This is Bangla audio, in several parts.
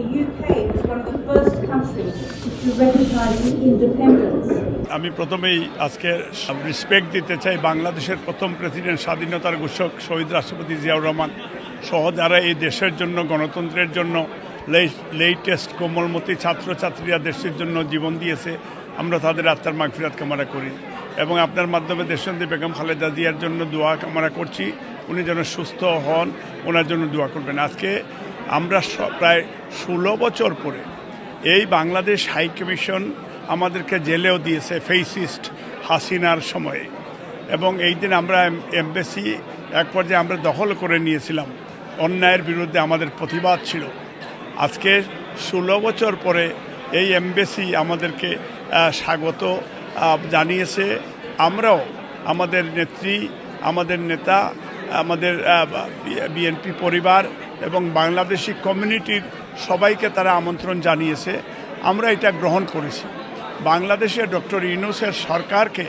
the UK was one of the first countries to recognise the independence. আমি প্রথমেই আজকে রেসপেক্ট দিতে চাই বাংলাদেশের প্রথম প্রেসিডেন্ট স্বাধীনতার ঘোষক শহীদ রাষ্ট্রপতি জিয়াউর রহমান সহ যারা এই দেশের জন্য, গণতন্ত্রের জন্য লেটেস্ট কোমলমতি ছাত্রছাত্রীরা দেশের জন্য জীবন দিয়েছে, আমরা তাদের আত্মার মাগফিরাত কামনা করি। এবং আপনার মাধ্যমে দেশবন্দি বেগম খালেদা জিয়ার জন্য দোয়া কামনা করছি। উনি যেন সুস্থ হন, ওনার জন্য দোয়া করবেন। আজকে আমরা প্রায় ষোলো বছর পরে এই বাংলাদেশ হাই কমিশন আমাদেরকে জেলেও দিয়েছে ফেসিস্ট হাসিনার সময়ে। এবং এই দিন আমরা এমবেসি এক পর্যায়ে আমরা দখল করে নিয়েছিলাম। অন্যায়ের বিরুদ্ধে আমাদের প্রতিবাদ ছিল। আজকে ষোলো বছর পরে এই এমবেসি আমাদেরকে স্বাগত জানিয়েছে। আমরাও আমাদের নেত্রী, আমাদের নেতা, আমাদের বিএনপি পরিবার এবং বাংলাদেশি কমিউনিটির সবাইকে তারা আমন্ত্রণ জানিয়েছে। আমরা এটা গ্রহণ করেছি। বাংলাদেশে ডক্টর ইউনুসের সরকারকে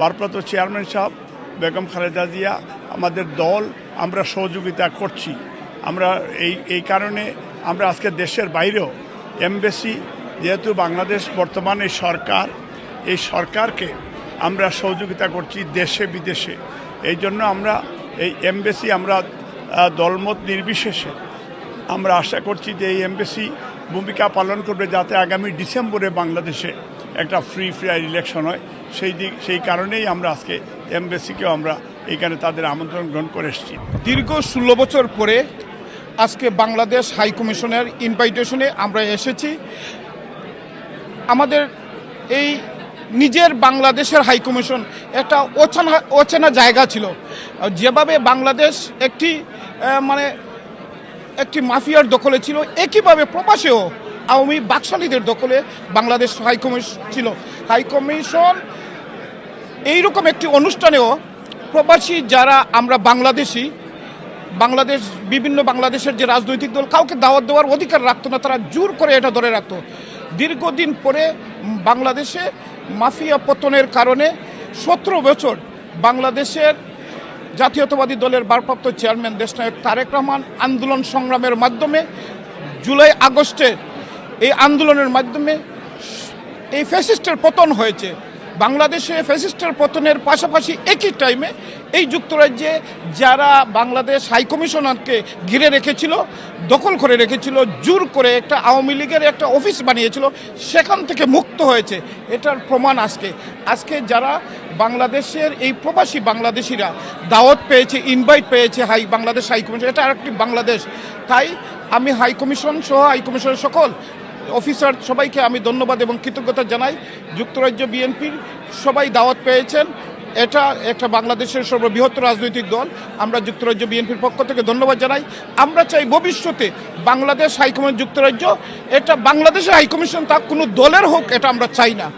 ভারপ্রাপ্ত চেয়ারম্যান সাহেব বেগম খালেদা জিয়া, আমাদের দল, আমরা সহযোগিতা করছি। আমরা এই এই কারণে আমরা আজকে দেশের বাইরেও এমবেসি, যেহেতু বাংলাদেশ বর্তমানে সরকার, এই সরকারকে আমরা সহযোগিতা করছি দেশে বিদেশে এই জন্য আমরা এই এমবেসি আমরা দলমত নির্বিশেষে। আমরা আশা করছি যে এই এমবেসি ভূমিকা পালন করবে যাতে আগামী ডিসেম্বরে বাংলাদেশে একটা ফ্রি ফেয়ার ইলেকশন হয়। সেই দিক, সেই কারণেই আমরা আজকে এমবেসিকেও আমরা এইখানে তাদের আমন্ত্রণ গ্রহণ করে এসেছি। দীর্ঘ ষোলো বছর পরে আজকে বাংলাদেশ হাই কমিশনের ইনভাইটেশনে আমরা এসেছি। আমাদের এই নিজের বাংলাদেশের হাই কমিশন একটা অচেনা অচেনা জায়গা ছিল। যেভাবে বাংলাদেশ একটি মানে একটি মাফিয়ার দখলে ছিল। একইভাবে প্রবাসেও আওয়ামী বাকশালীদের দখলে বাংলাদেশ হাইকমিশন ছিল। হাইকমিশন এইরকম একটি অনুষ্ঠানেও প্রবাসী যারা আমরা বাংলাদেশি, বাংলাদেশ, বিভিন্ন বাংলাদেশের যে রাজনৈতিক দল, কাউকে দাওয়াত দেওয়ার অধিকার রাখতো না, তারা জোর করে এটা ধরে রাখতো। দীর্ঘদিন পরে বাংলাদেশে মাফিয়া পতনের কারণে সতেরো বছর বাংলাদেশের জাতীয়তাবাদী দলের ভারপ্রাপ্ত চেয়ারম্যান দেশনায়ক তারেক রহমান আন্দোলন সংগ্রামের মাধ্যমে জুলাই আগস্টে এই আন্দোলনের মাধ্যমে এই ফ্যাসিস্টের পতন হয়েছে। বাংলাদেশে ফ্যাসিস্টের পতনের পাশাপাশি একই টাইমে এই যুক্তরাজ্যে যারা বাংলাদেশ হাইকমিশনারকে ঘিরে রেখেছিল, দখল করে রেখেছিল, জোর করে একটা আওয়ামী লীগের একটা অফিস বানিয়েছিল, সেখান থেকে মুক্ত হয়েছে। এটার প্রমাণ আজকে। আজকে যারা বাংলাদেশের, এই প্রবাসী বাংলাদেশিরা দাওয়াত পেয়েছে ইনভাইট পেয়েছে হাই, বাংলাদেশ হাইকমিশন এটা আরেকটি বাংলাদেশ। তাই আমি হাইকমিশন সহ হাইকমিশনের সকল অফিসার সবাইকে আমি ধন্যবাদ এবং কৃতজ্ঞতা জানাই। যুক্তরাজ্য বিএনপির সবাই দাওয়াত পেয়েছেন। এটা একটা বাংলাদেশের সর্ববৃহত্তর রাজনৈতিক দল। আমরা যুক্তরাজ্য বিএনপির পক্ষ থেকে ধন্যবাদ জানাই। আমরা চাই ভবিষ্যতে বাংলাদেশ হাইকমিশন যুক্তরাজ্য এটা বাংলাদেশের হাইকমিশন তা কোনো দলের হোক, এটা আমরা চাই না।